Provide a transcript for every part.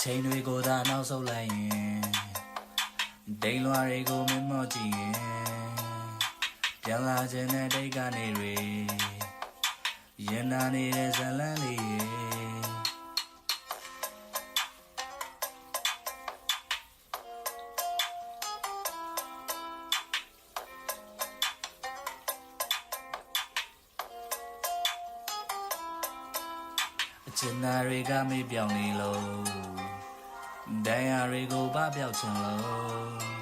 ချိန်တွေကိုသာနောက်ဆုတ်လိုက်ရင်ဒိန်လွာတွေကိုမမော့ကြည့်ရင်ပြန်လာခြင်းတဲ့တိတ်ကနေတွေရင်နာနေတဲ့ဇလန်းလေးရေအချင်နာတွေကမေ့ပြောင်နေလို့ ဒဏ်ရာတွေကိုဗပြောက်ချင်လို့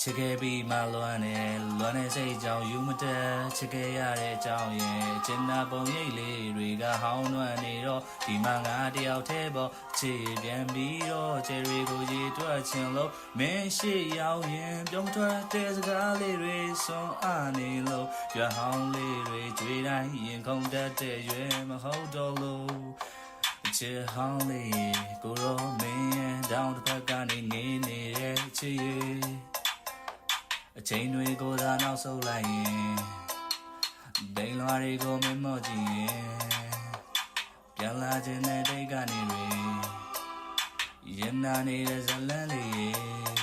ချစ်ခဲ့ပြီးမှလွမ်းနေလွမ်းနေစိတ်ကြောင့်ယူမတက်ချစ်ခဲ့ရတဲ့အကြောင်းရဲ့ချင်နာပုံရိပ်လေးတွေကဟောင်းနှွမ်းနေတော့ဒီမှာငါတယောက်တည်းပေါ့ချစ်ပြန်ပြီးတော့ချယ်တွေကိုကြီးတွက်ချင်လို့မင်းရှိရောက်ရင်ပြုံးထွက်တဲ့စကားလေးတွေစွန်အားနေလို့ရွာဟောင်းလေးတွေကြွေတိုင်းရင်ခုန်တတ်တဲ့ရွယ်မဟုတ်တော့လို့ ချစ်ဟောင်းလေးကိုရောမင်းရဲ့တောင်းတစ်ဖက်ကနေနေနေတဲ့ချစ်ရဲ့အချိန်တွေကိုသာနောက်ဆုတ်လိုက်ရင်ဒိန်လွာတွေကိုမမော့ကြည့်ရင်ပြန်လာခြင်းတဲ့တိတ်ကနေတွေရင်နာနေတဲ့ဇလန်းလေးရဲ့